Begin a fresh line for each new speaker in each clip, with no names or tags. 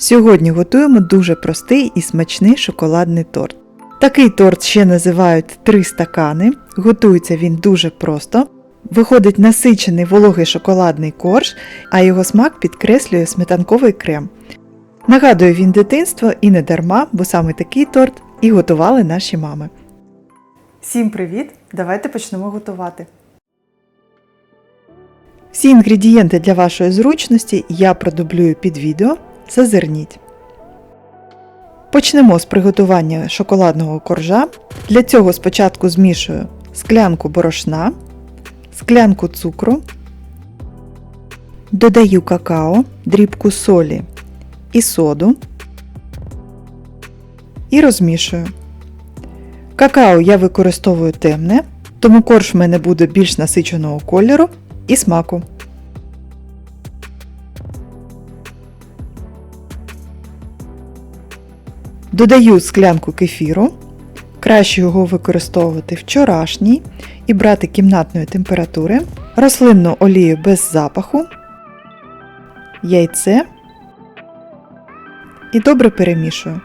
Сьогодні готуємо дуже простий і смачний шоколадний торт. Такий торт ще називають три стакани. Готується він дуже просто. Виходить насичений вологий шоколадний корж, а його смак підкреслює сметанковий крем. Нагадує він дитинство і не дарма, бо саме такий торт і готували наші мами. Всім привіт! Давайте почнемо готувати. Всі інгредієнти для вашої зручності я продублюю під відео. Зазирніть. Почнемо з приготування шоколадного коржа. Для цього спочатку змішую склянку борошна, склянку цукру, додаю какао, дрібку солі і соду і розмішую. Какао я використовую темне, тому корж в мене буде більш насиченого кольору і смаку. Додаю склянку кефіру. Краще його використовувати вчорашній і брати кімнатної температури, рослинну олію без запаху, яйце і добре перемішую.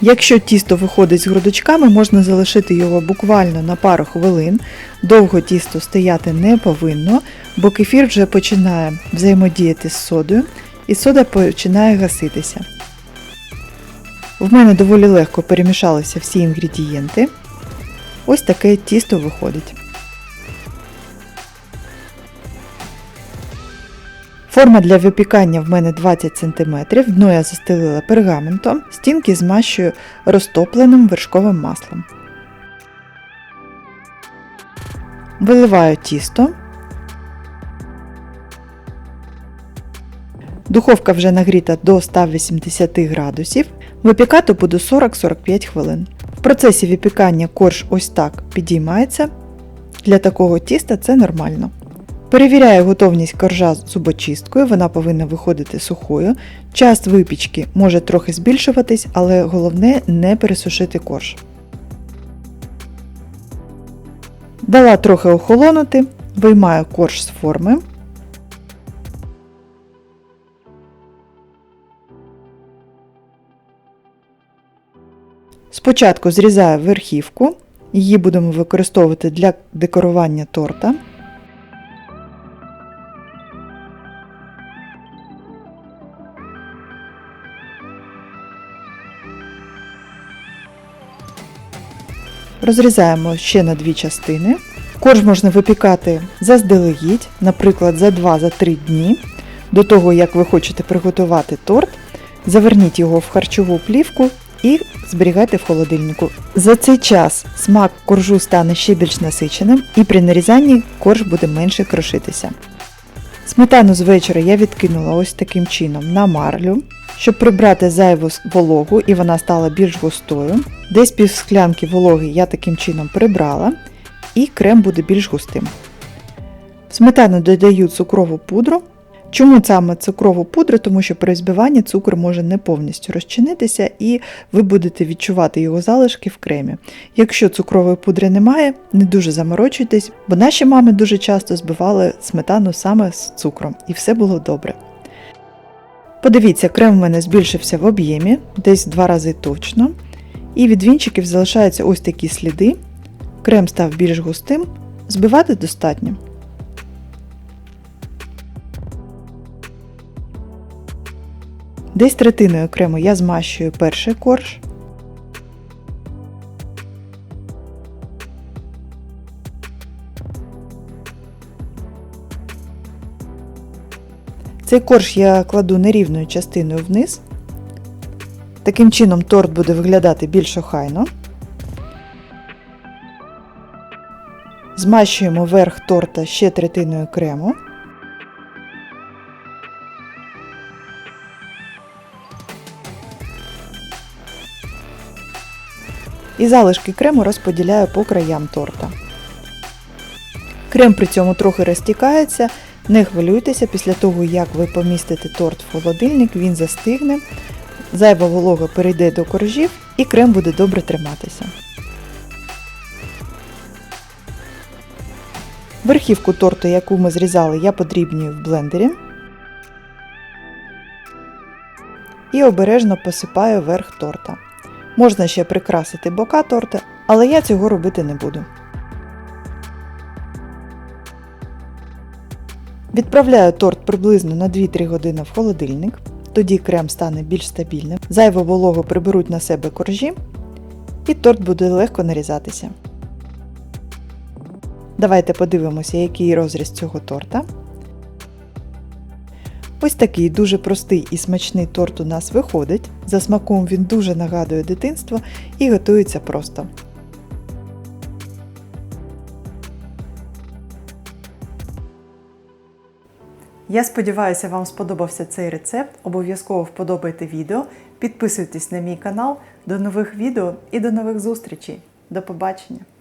Якщо тісто виходить з грудочками, можна залишити його буквально на пару хвилин. Довго тісто стояти не повинно, бо кефір вже починає взаємодіяти з содою і сода починає гаситися. В мене доволі легко перемішалися всі інгредієнти. Ось таке тісто виходить. Форма для випікання в мене 20 см, дно я застелила пергаментом, стінки змащую розтопленим вершковим маслом. Виливаю тісто. Духовка вже нагріта до 180 градусів. Випікати буду 40-45 хвилин. В процесі випікання корж ось так підіймається. Для такого тіста це нормально. Перевіряю готовність коржа зубочисткою, вона повинна виходити сухою. Час випічки може трохи збільшуватись, але головне не пересушити корж. Дала трохи охолонути, виймаю корж з форми. Спочатку зрізаю верхівку, її будемо використовувати для декорування торта. Розрізаємо ще на дві частини. Корж можна випікати заздалегідь, наприклад, за 2-3 дні. До того, як ви хочете приготувати торт, заверніть його в харчову плівку і зберігайте в холодильнику. За цей час смак коржу стане ще більш насиченим і при нарізанні корж буде менше крошитися. Сметану з вечора я відкинула ось таким чином на марлю, щоб прибрати зайву вологу і вона стала більш густою. Десь пів склянки вологи я таким чином прибрала, і крем буде більш густим. В сметану додаю цукрову пудру. Чому саме цукрову пудру? Тому що при збиванні цукор може не повністю розчинитися і ви будете відчувати його залишки в кремі. Якщо цукрової пудри немає, не дуже заморочуйтесь, бо наші мами дуже часто збивали сметану саме з цукром, і все було добре. Подивіться, крем в мене збільшився в об'ємі, десь два рази точно. І від вінчиків залишаються ось такі сліди. Крем став більш густим, збивати достатньо. Десь третиною крему я змащую перший корж. Цей корж я кладу нерівною частиною вниз. Таким чином торт буде виглядати більш охайно. Змащуємо верх торта ще третиною крему. І залишки крему розподіляю по краям торта. Крем при цьому трохи розтікається, не хвилюйтеся, після того, як ви помістите торт в холодильник, він застигне, зайва волога перейде до коржів і крем буде добре триматися. Верхівку торту, яку ми зрізали, я подрібнюю в блендері. і обережно посипаю верх торта. Можна ще прикрасити бока торта, але я цього робити не буду. Відправляю торт приблизно на 2-3 години в холодильник, тоді крем стане більш стабільним, зайву вологу приберуть на себе коржі, і торт буде легко нарізатися. Давайте подивимося, який розріз цього торта. Ось такий дуже простий і смачний торт у нас виходить. За смаком він дуже нагадує дитинство і готується просто. Я сподіваюся, вам сподобався цей рецепт. Обов'язково вподобайте відео, підписуйтесь на мій канал. До нових відео і до нових зустрічей. До побачення!